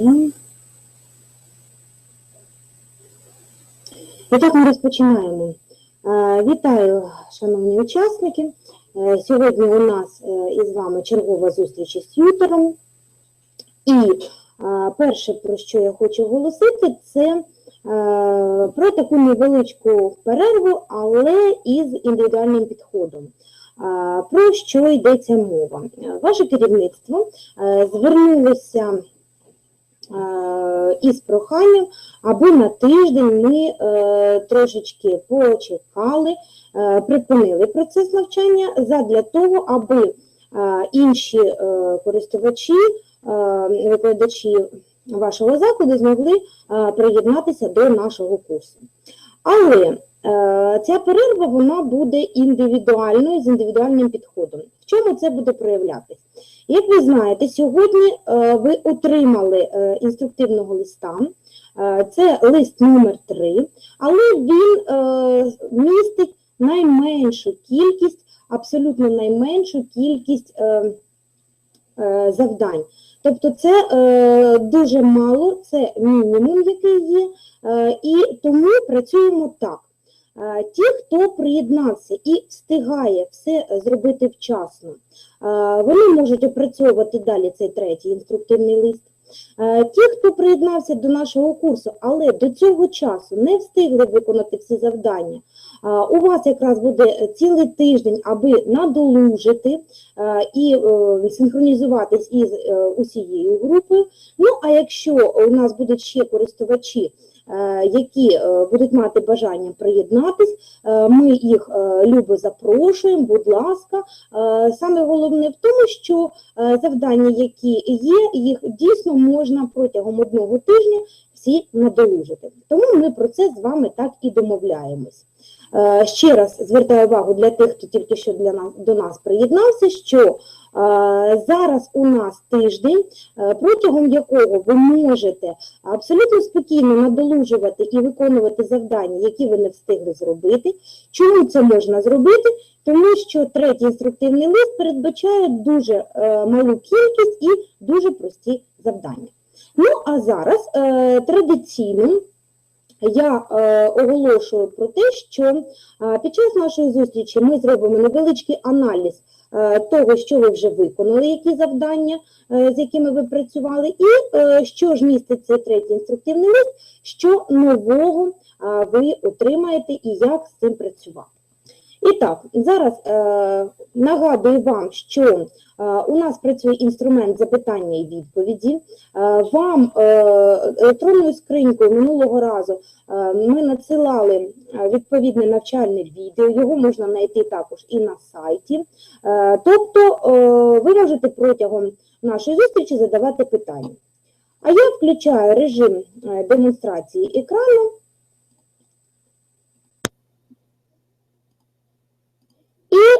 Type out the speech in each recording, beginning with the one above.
М. І так ми розпочинаємо. Е, Вітаю, шановні учасники. Е, Сьогодні у нас е, із вами чергова зустріч із т'ютером. І перше, про що я хочу оголосити, це про таку невеличку перерву, але із індивідуальним підходом. Про що йдеться мова? Ваше керівництво звернулося із проханням, аби на тиждень ми е, трошечки почекали, е, припинили процес навчання задля того, аби е, інші е, користувачі, е, викладачі вашого закладу змогли е, приєднатися до нашого курсу. Але е, ця перерва вона буде індивідуальною з індивідуальним підходом. В чому це буде проявлятися? Як ви знаєте, сьогодні е, ви отримали е, інструктивного листа. Е, Це лист номер 3, але він е, містить найменшу кількість, абсолютно найменшу кількість е, е, завдань. Тобто це е, дуже мало, це мінімум, який є, е, і тому працюємо так. Е, Ті, хто приєднався і встигає все зробити вчасно, е, вони можуть опрацьовувати далі цей третій інструктивний лист. Е, Ті, хто приєднався до нашого курсу, але до цього часу не встигли виконати всі завдання, е, у вас якраз буде цілий тиждень, аби надолужити е, і е, синхронізуватись із е, усією групою. Ну а якщо у нас будуть ще користувачі, е, які е, будуть мати бажання приєднатись, е, ми їх е, любо запрошуємо, будь ласка. Е, Саме головне в тому, що е, завдання, які є, їх дійсно можна протягом одного тижня всі надолужити. Тому ми про це з вами так і домовляємось. Е, Ще раз звертаю увагу для тих, хто тільки що для нас, до нас приєднався, що е, зараз у нас тиждень, е, протягом якого ви можете абсолютно спокійно надолужувати і виконувати завдання, які ви не встигли зробити. Чому це можна зробити? Тому що третій інструктивний лист передбачає дуже малу кількість і дуже прості завдання. Ну а зараз е, традиційно я е, оголошую про те, що е, під час нашої зустрічі ми зробимо невеличкий аналіз е, того, що ви вже виконали, які завдання, е, з якими ви працювали, і е, що ж містить цей третій інструктивний лист, що нового е, ви отримаєте і як з цим працювати. І так, зараз е, нагадую вам, що е, у нас працює інструмент запитання і відповіді. Е, вам е, електронною скринькою минулого разу е, ми надсилали е, відповідне навчальне відео, його можна знайти також і на сайті. Е, тобто е, ви можете протягом нашої зустрічі задавати питання. А я включаю режим е, демонстрації екрану. І е,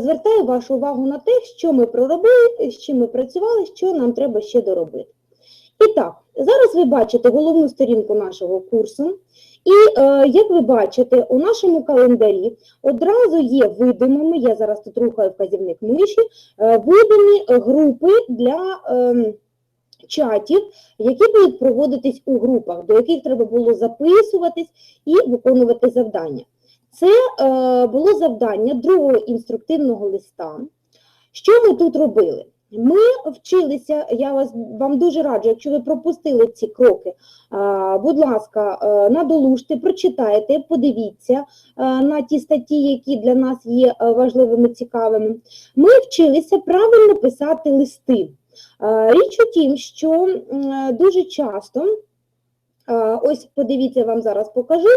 звертаю вашу увагу на те, що ми проробили, з чим ми працювали, що нам треба ще доробити. І так, зараз ви бачите головну сторінку нашого курсу. І е, як ви бачите, у нашому календарі одразу є видимими, я зараз тут рухаю вказівник миші, е, видимі групи для е, чатів, які будуть проводитись у групах, до яких треба було записуватись і виконувати завдання. Це е, було завдання другого інструктивного листа. Що ми тут робили? Ми вчилися, я вас вам дуже раджу, якщо ви пропустили ці кроки, е, будь ласка, е, надолужте, прочитайте, подивіться на ті статті, які для нас є важливими, цікавими. Ми вчилися правильно писати листи. Річ у тім, що дуже часто. Е, Ось подивіться, вам зараз покажу.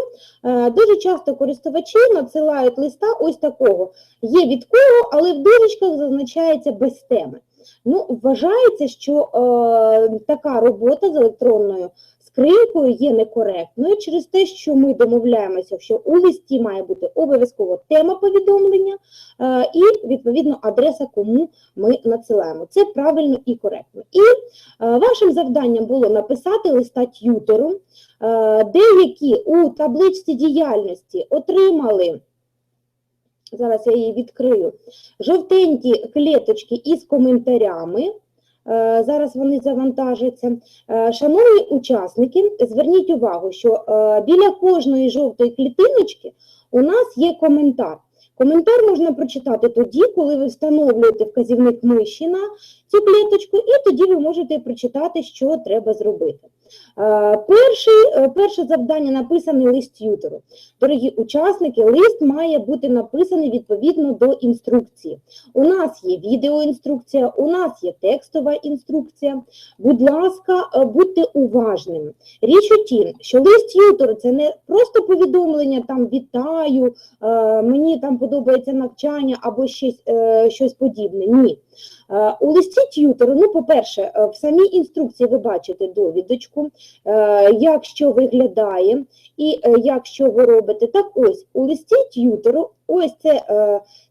Е, Дуже часто користувачі надсилають листа ось такого. Є від кого, але в дужечках зазначається без теми. Ну, вважається, що е, така робота з електронною скринькою є некоректною через те, що ми домовляємося, що у листі має бути обов'язково тема повідомлення е, і, відповідно, адреса, кому ми надсилаємо. Це правильно і коректно. І е, вашим завданням було написати листа т'ютеру, Е, Деякі у табличці діяльності отримали, зараз я її відкрию, жовтенькі клеточки із коментарями. Е, Зараз вони завантажаться. Е, Шановні учасники, зверніть увагу, що е, біля кожної жовтої клітиночки у нас є коментар. Коментар можна прочитати тоді, коли ви встановлюєте вказівник миші на цю кліточку, і тоді ви можете прочитати, що треба зробити. Е, Перший, е, перше завдання написаний лист т'ютору. Дорогі учасники, лист має бути написаний відповідно до інструкції. У нас є відеоінструкція, у нас є текстова інструкція. Будь ласка, е, будьте уважними. Річ у тім, що лист т'ютору – це не просто повідомлення там вітаю, мені там подобається навчання або щось, щось подібне. Ні. Е, У листі т'ютору, ну, по-перше, е, в самій інструкції ви бачите довідочку, е, як що виглядає і як що ви робите. Так ось, у листі т'ютору, ось це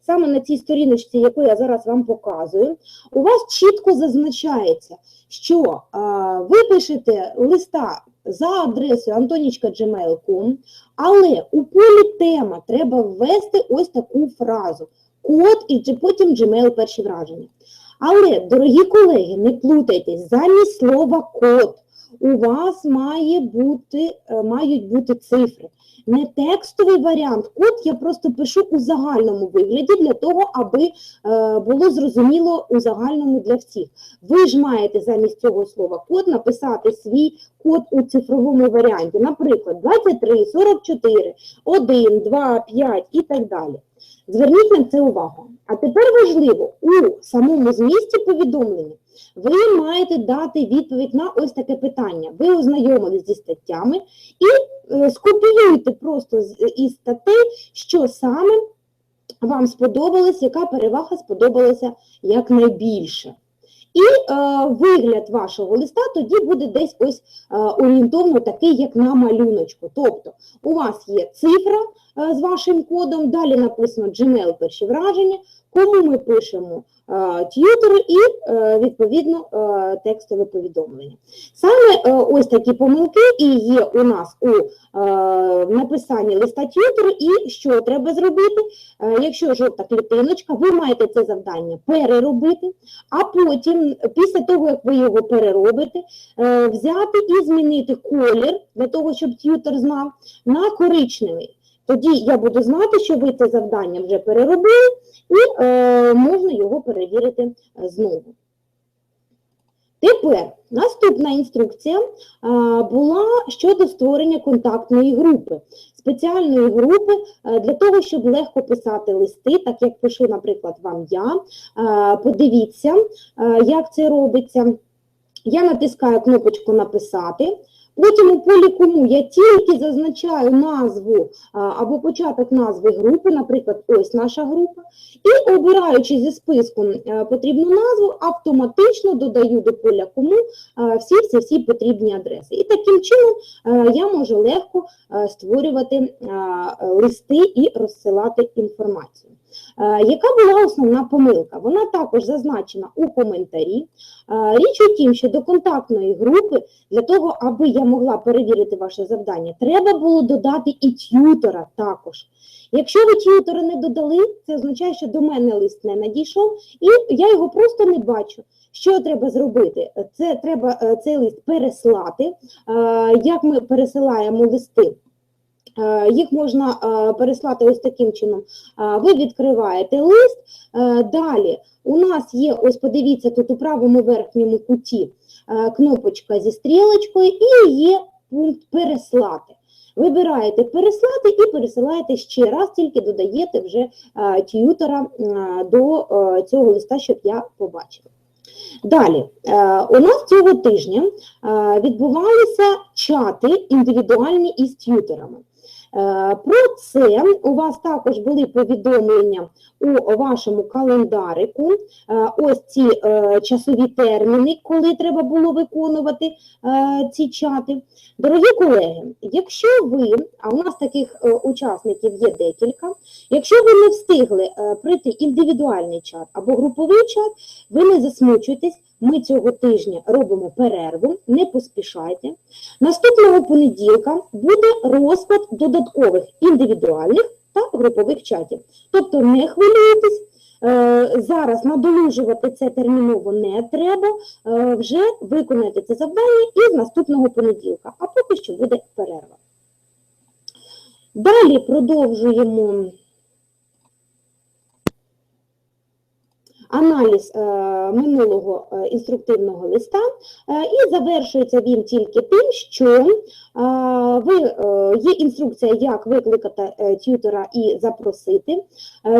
саме на цій сторіночці, яку я зараз вам показую, у вас чітко зазначається, що ви пишете листа за адресою antonichka.gmail.com, але у полі тема треба ввести ось таку фразу код і потім Gmail перші враження. Але, дорогі колеги, не плутайтесь, замість слова код у вас має бути, е, мають бути цифри. Не текстовий варіант, код я просто пишу у загальному вигляді для того, аби е, було зрозуміло у загальному для всіх. Ви ж маєте замість цього слова код написати свій код у цифровому варіанті, наприклад, 23, 44, 1, 2, 5 і так далі. Зверніть на це увагу. А тепер важливо, у самому змісті повідомлення ви маєте дати відповідь на ось таке питання. Ви ознайомились зі статтями і е, скопіюйте просто із статей, що саме вам сподобалось, яка перевага сподобалася якнайбільше. І е, вигляд вашого листа тоді буде десь ось е, орієнтовно такий, як на малюночку. Тобто у вас є цифра е, з вашим кодом, далі написано Gmail перші враження, кому ми пишемо е, т'ютер і е, відповідно е, текстове повідомлення. Саме ось такі помилки і є у нас у написанні листа т'ютеру, і що треба зробити, якщо жовта клітиночка, ви маєте це завдання переробити, а потім, після того, як ви його переробите, взяти і змінити колір для того, щоб т'ютер знав, на коричневий. Тоді я буду знати, що ви це завдання вже переробили, і е, можна його перевірити е, знову. Тепер наступна інструкція е, була щодо створення контактної групи, спеціальної групи е, для того, щоб легко писати листи, так як пишу, наприклад, вам я. Подивіться, як це робиться. Я натискаю кнопочку Написати. Потім у полі кому я тільки зазначаю назву або початок назви групи, наприклад, ось наша група, і обираючи зі списку е, потрібну назву, автоматично додаю до поля кому всі-всі-всі потрібні адреси. І таким чином е, я можу легко е, створювати е, листи і розсилати інформацію. Е, Яка була основна помилка? Вона також зазначена у коментарі. Е, Річ у тім, що до контактної групи для того, аби я могла перевірити ваше завдання, треба було додати і т'ютора також. Якщо ви т'ютора не додали, це означає, що до мене лист не надійшов, і я його просто не бачу. Що треба зробити? Це треба е, цей лист переслати. Як ми пересилаємо листи? Е, Їх можна е, переслати ось таким чином. Е, Ви відкриваєте лист. Далі у нас є, ось подивіться, тут у правому верхньому куті кнопочка зі стрілочкою і є пункт переслати. Вибираєте переслати і пересилаєте ще раз, тільки додаєте вже т'ютера до цього листа, щоб я побачила. Далі, у нас цього тижня відбувалися чати індивідуальні із т'ютерами. Е, Про це у вас також були повідомлення у вашому календарику. Е, Ось ці е, часові терміни, коли треба було виконувати ці чати. Дорогі колеги, якщо ви, а у нас таких учасників є декілька, якщо ви не встигли пройти індивідуальний чат або груповий чат, ви не засмучуйтесь. Ми цього тижня робимо перерву, не поспішайте. Наступного понеділка буде розклад додаткових індивідуальних та групових чатів. Тобто не хвилюйтесь, е, зараз надолужувати це терміново не треба. Е, вже виконайте це завдання і з наступного понеділка, а поки що буде перерва. Далі продовжуємо аналіз е, минулого е, інструктивного листа е, і завершується він тільки тим, що ви, є інструкція, як викликати т'ютера і запросити.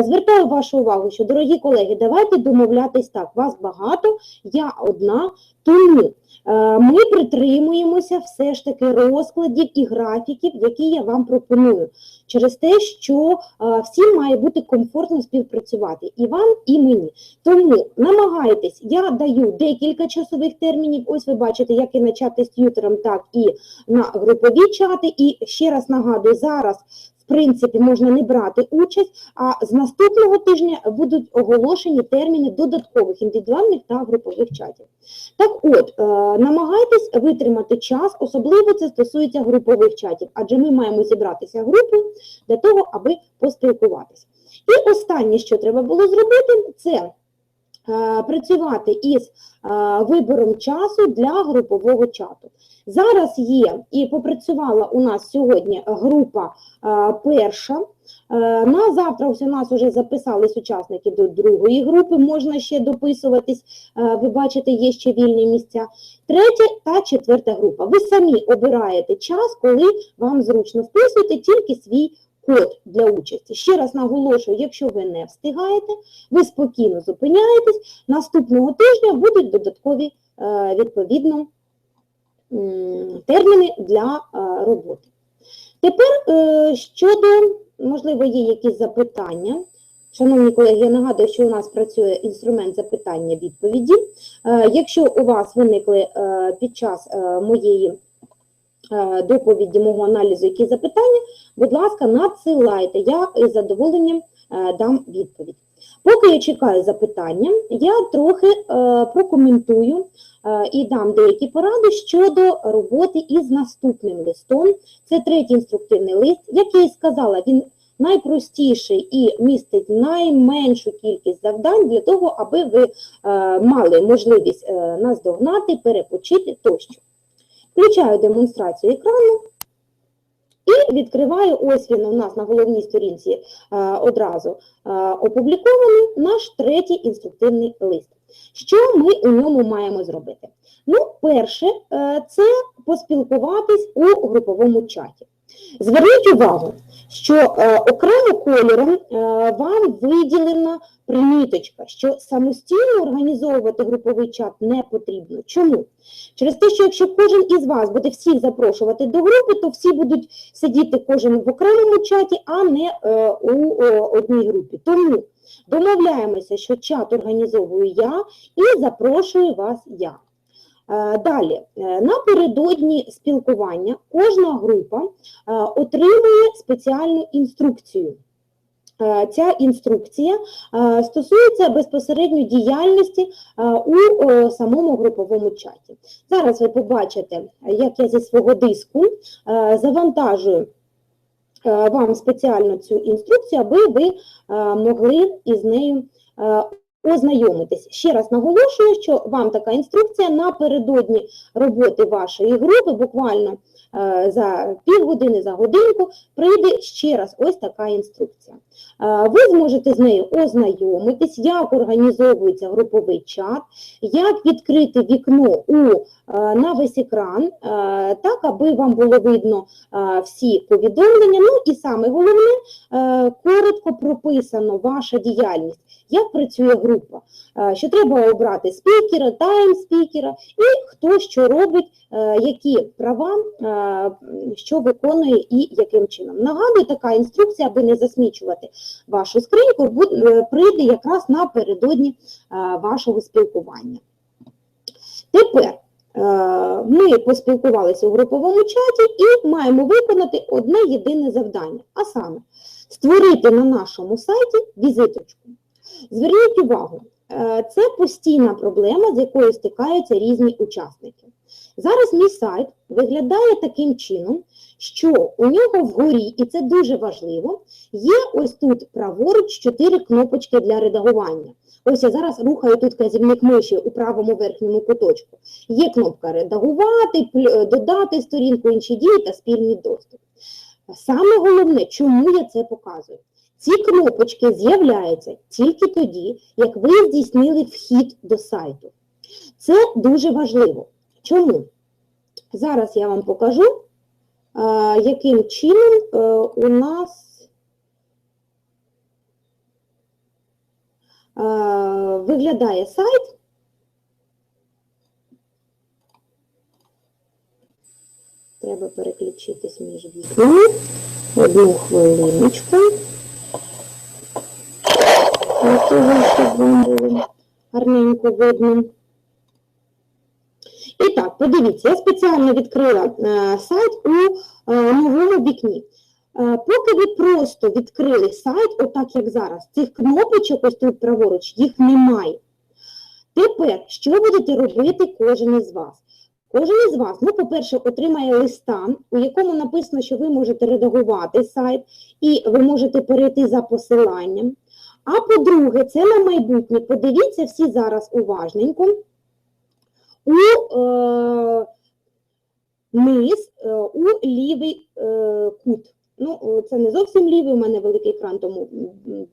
Звертаю вашу увагу, що, дорогі колеги, давайте домовлятись так, вас багато, я одна, тому ми притримуємося все ж таки розкладів і графіків, які я вам пропоную, через те, що е, всім має бути комфортно співпрацювати, і вам, і мені. Тому намагайтесь, я даю декілька часових термінів, ось ви бачите, як і на чати з т'ютером, так і на групові чати, і ще раз нагадую, зараз принципі, можна не брати участь, а з наступного тижня будуть оголошені терміни додаткових індивідуальних та групових чатів. Так от, е, намагайтесь витримати час, особливо це стосується групових чатів, адже ми маємо зібратися групою для того, аби поспілкуватися. І останнє, що треба було зробити, це працювати із е, вибором часу для групового чату. Зараз є і попрацювала у нас сьогодні група е, перша. Е, На завтра у нас вже записались учасники до другої групи, можна ще дописуватись. Е, Ви бачите, є ще вільні місця. Третя та четверта група. Ви самі обираєте час, коли вам зручно вписуєте тільки свій код для участі. Ще раз наголошую, якщо ви не встигаєте, ви спокійно зупиняєтесь. Наступного тижня будуть додаткові е, відповідно терміни для е, роботи. Тепер е, щодо, можливо, є якісь запитання. Шановні колеги, я нагадую, що у нас працює інструмент запитання-відповіді. Е, Якщо у вас виникли під час моєї доповіді, мого аналізу якісь запитання, будь ласка, надсилайте, я із задоволенням е, дам відповідь. Поки я чекаю запитання, я трохи е, прокоментую е, і дам деякі поради щодо роботи із наступним листом. Це третій інструктивний лист. Як я і сказала, він найпростіший і містить найменшу кількість завдань для того, аби ви е, мали можливість е, наздогнати, перепочити тощо. Включаю демонстрацію екрану і відкриваю, ось він у нас на головній сторінці е, одразу е, опублікований наш третій інструктивний лист. Що ми у ньому маємо зробити? Ну, перше, е, це поспілкуватись у груповому чаті. Зверніть увагу, що е, окремо кольором е, вам виділена приміточка, що самостійно організовувати груповий чат не потрібно. Чому? Через те, що якщо кожен із вас буде всіх запрошувати до групи, то всі будуть сидіти кожен в окремому чаті, а не е, у е, одній групі. Тому домовляємося, що чат організовую я і запрошую вас я. Е, Далі, е, напередодні спілкування кожна група е, отримує спеціальну інструкцію. Ця інструкція стосується безпосередньо діяльності у самому груповому чаті. Зараз ви побачите, як я зі свого диску завантажую вам спеціально цю інструкцію, аби ви могли із нею ознайомитись. Ще раз наголошую, що вам така інструкція напередодні роботи вашої групи, буквально е, за півгодини, за годинку, прийде ще раз ось така інструкція. Е, Ви зможете з нею ознайомитись, як організовується груповий чат, як відкрити вікно у, на весь екран, е, так, аби вам було видно е, всі повідомлення. Ну і саме головне, е, коротко прописано ваша діяльність, як працює група, е, що треба обрати спікера, тайм-спікера і хто що робить, е, які права, е, що виконує і яким чином. Нагадую, така інструкція, аби не засмічувати вашу скриньку, е, прийде якраз напередодні е, вашого спілкування. Тепер е, ми поспілкувалися у груповому чаті і маємо виконати одне єдине завдання, а саме створити на нашому сайті візиточку. Зверніть увагу, е, це постійна проблема, з якою стикаються різні учасники. Зараз мій сайт виглядає таким чином, що у нього вгорі, і це дуже важливо, є ось тут праворуч чотири кнопочки для редагування. Ось я зараз рухаю тут казівник миші у правому верхньому куточку. Є кнопка редагувати, додати сторінку інші дії та спільний доступ. Саме головне, чому я це показую? Ці кнопочки з'являються тільки тоді, як ви здійснили вхід до сайту. Це дуже важливо. Чому? Зараз я вам покажу, яким чином е, у нас е, виглядає сайт. Треба переключитись між вікнами. Одну хвилиночку. Щоб вам було гарненько видно. І так, подивіться, я спеціально відкрила е, сайт у е, новому вікні. Е, поки ви просто відкрили сайт, отак як зараз, цих кнопочок ось тут праворуч, їх немає. Тепер, що будете робити кожен із вас? Кожен із вас, ну, по-перше, отримає листа, у якому написано, що ви можете редагувати сайт і ви можете перейти за посиланням. А по-друге, це на майбутнє. Подивіться всі зараз уважненько у е, низ, е, у лівий е, кут. Ну, це не зовсім лівий, у мене великий екран, тому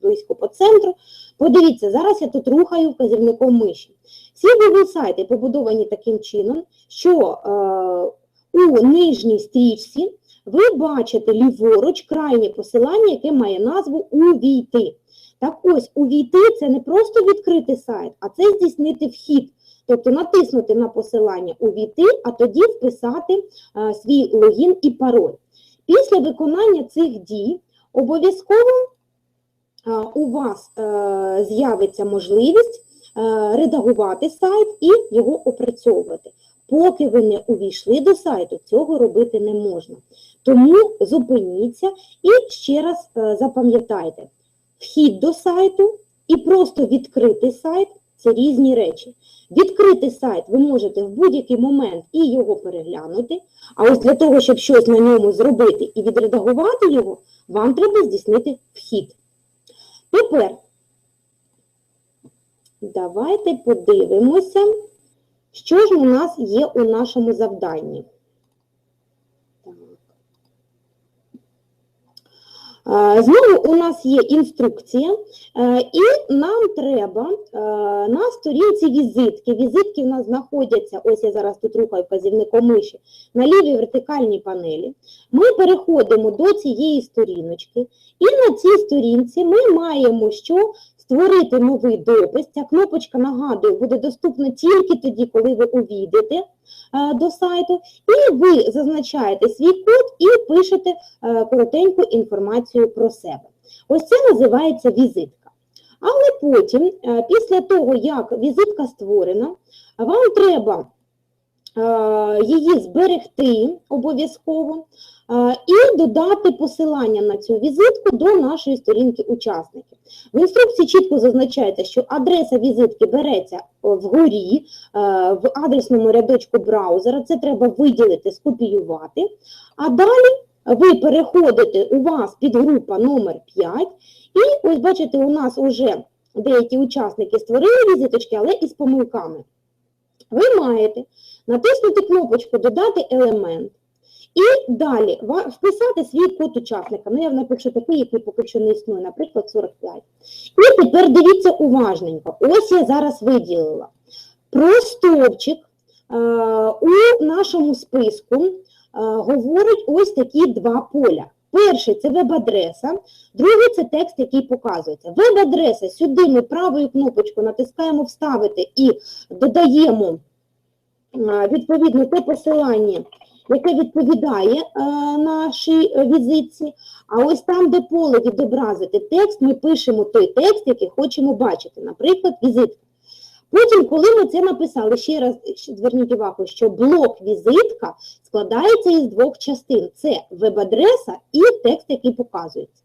близько по центру. Подивіться, зараз я тут рухаю вказівником миші. Всі Google сайти побудовані таким чином, що е, у нижній стрічці ви бачите ліворуч крайнє посилання, яке має назву Увійти. Так ось, увійти це не просто відкрити сайт, а це здійснити вхід. Тобто натиснути на посилання Увійти, а тоді вписати е, свій логін і пароль. Після виконання цих дій обов'язково е, у вас е, з'явиться можливість е, редагувати сайт і його опрацьовувати. Поки ви не увійшли до сайту, цього робити не можна. Тому зупиніться і ще раз запам'ятайте, вхід до сайту і просто відкрити сайт це різні речі. Відкрити сайт ви можете в будь-який момент і його переглянути, а ось для того, щоб щось на ньому зробити і відредагувати його, вам треба здійснити вхід. Тепер давайте подивимося, що ж у нас є у нашому завданні. Так. Е, Знову у нас є інструкція, е, і нам треба е, на сторінці візитки. Візитки у нас знаходяться, ось я зараз тут рухаю вказівником миші, на лівій вертикальній панелі. Ми переходимо до цієї сторіночки, і на цій сторінці ми маємо що створити новий допис. Ця кнопочка, нагадую, буде доступна тільки тоді, коли ви увійдете е, до сайту, і ви зазначаєте свій код і пишете е, коротеньку інформацію про себе. Ось це називається візитка. Але потім, е, після того, як візитка створена, вам треба її зберегти обов'язково і додати посилання на цю візитку до нашої сторінки учасників. В інструкції чітко зазначається, що адреса візитки береться вгорі е, в адресному рядочку браузера. Це треба виділити, скопіювати. А далі ви переходите, у вас підгрупа номер 5, і ось бачите, у нас вже деякі учасники створили візиточки, але із помилками. Ви маєте натиснути кнопочку Додати елемент. І далі вписати свій код учасника. Ну, я напишу такий, який поки що не існує, наприклад, 45. І тепер дивіться уважненько. Ось я зараз виділила. Про стовпчик е, у нашому списку е, говорить ось такі два поля. Перший це веб-адреса, другий це текст, який показується. Веб-адреса сюди ми правою кнопочкою натискаємо Вставити і додаємо е, відповідно те посилання, яке відповідає е, нашій візитці. А ось там, де поле відобразити текст, ми пишемо той текст, який хочемо бачити, наприклад, візитка. Потім, коли ми це написали, ще раз зверніть увагу, що блок візитка складається із двох частин: це веб-адреса і текст, який показується.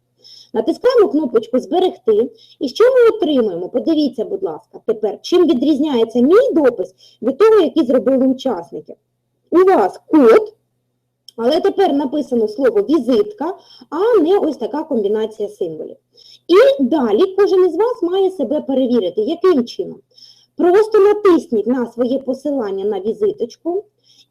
Натискаємо кнопочку Зберегти. І що ми отримуємо? Подивіться, будь ласка, тепер, чим відрізняється мій допис від того, який зробили учасники. У вас код, але тепер написано слово візитка, а не ось така комбінація символів. І далі кожен із вас має себе перевірити. Яким чином? Просто натисніть на своє посилання на візиточку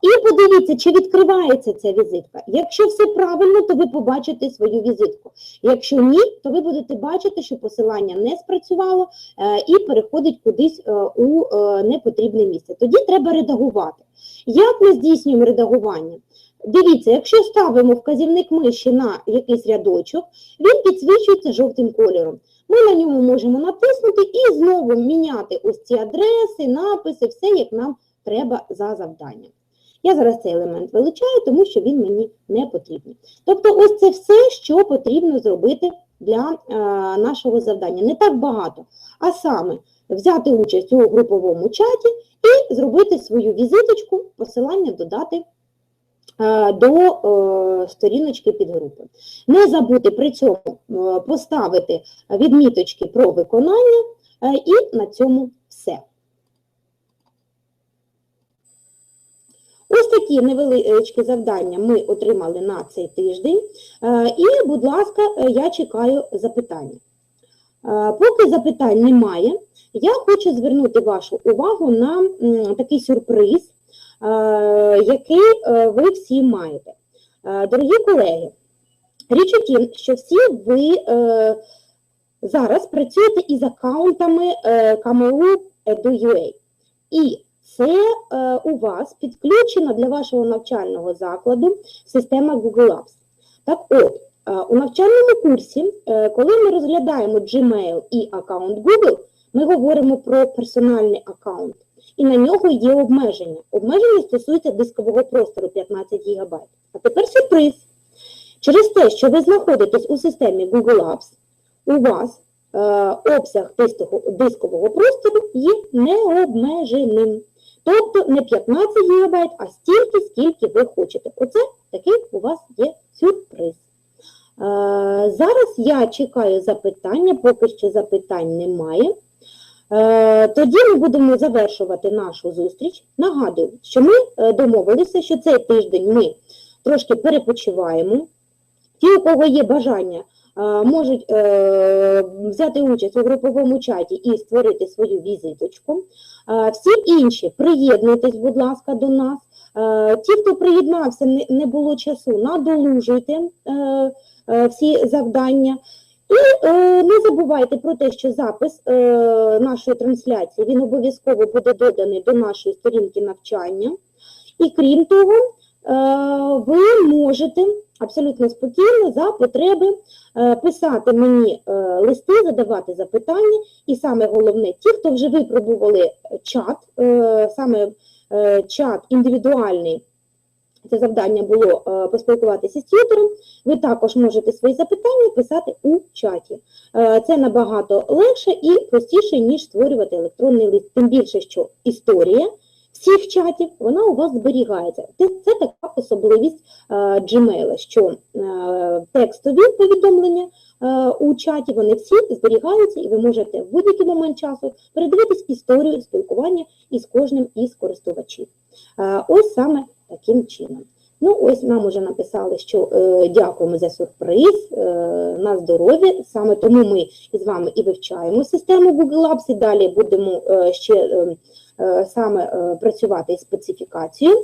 і подивіться, чи відкривається ця візитка. Якщо все правильно, то ви побачите свою візитку. Якщо ні, то ви будете бачити, що посилання не спрацювало е, і переходить кудись е, у е, непотрібне місце. Тоді треба редагувати. Як ми здійснюємо редагування? Дивіться, якщо ставимо вказівник миші на якийсь рядочок, він підсвічується жовтим кольором. Ми на ньому можемо натиснути і знову міняти ось ці адреси, написи, все як нам треба за завданням. Я зараз цей елемент вилучаю, тому що він мені не потрібний. Тобто, ось це все, що потрібно зробити для е, нашого завдання. Не так багато, а саме взяти участь у груповому чаті і зробити свою візиточку, посилання додати е, до е, сторіночки підгрупи. Не забути при цьому поставити відміточки про виконання, і на цьому все. Ось такі невеличкі завдання ми отримали на цей тиждень. Е, І, будь ласка, е, я чекаю запитання. Е, Поки запитань немає, я хочу звернути вашу увагу на такий сюрприз, який ви всі маєте. Дорогі колеги, річ у тім, що всі ви зараз працюєте із аккаунтами KMU І це е, у вас підключена для вашого навчального закладу система Google Apps. Так от, е, у навчальному курсі, е, коли ми розглядаємо Gmail і аккаунт Google, ми говоримо про персональний аккаунт. І на нього є обмеження. Обмеження стосується дискового простору 15 ГБ. А тепер сюрприз. Через те, що ви знаходитесь у системі Google Apps, у вас е, обсяг дискового, простору є необмеженим. Тобто не 15 ГБ, а стільки, скільки ви хочете. Оце такий у вас є сюрприз. Е, зараз я чекаю запитання, поки що запитань немає. Е, тоді ми будемо завершувати нашу зустріч. Нагадую, що ми е, домовилися, що цей тиждень ми трошки перепочиваємо. Ті, у кого є бажання, можуть е, взяти участь у груповому чаті і створити свою візиточку. Е, Всі інші приєднуйтесь, будь ласка, до нас. Е, Ті, хто приєднався, не- було часу, надолужуйте е, е, всі завдання. І е, не забувайте про те, що запис е, нашої трансляції він обов'язково буде доданий до нашої сторінки навчання. І крім того, е, ви можете абсолютно спокійно за потреби е, писати мені е, листи, задавати запитання. І саме головне, ті, хто вже випробували чат, е, саме е, чат індивідуальний, це завдання було е, поспілкуватися з т'ютером, ви також можете свої запитання писати у чаті. Е, Це набагато легше і простіше, ніж створювати електронний лист. Тим більше, що історія всіх чатів, вона у вас зберігається. Це, така особливість е, Gmail, що е, текстові повідомлення е, у чаті, вони всі зберігаються, і ви можете в будь-який момент часу передивитись історію спілкування із кожним із користувачів. Ось саме таким чином. Ну, ось нам уже написали, що е, дякуємо за сюрприз, е, на здоров'я. Саме тому ми із вами і вивчаємо систему Google Apps, і далі будемо е, ще е, е, саме е, працювати із специфікацією.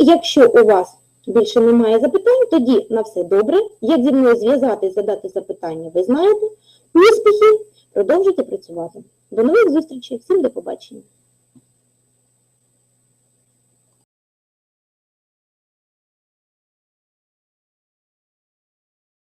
І якщо у вас більше немає запитань, тоді на все добре. Як зі мною зв'язатись, задати запитання, ви знаєте. Успіхів, продовжуйте працювати. До нових зустрічей, всім до побачення.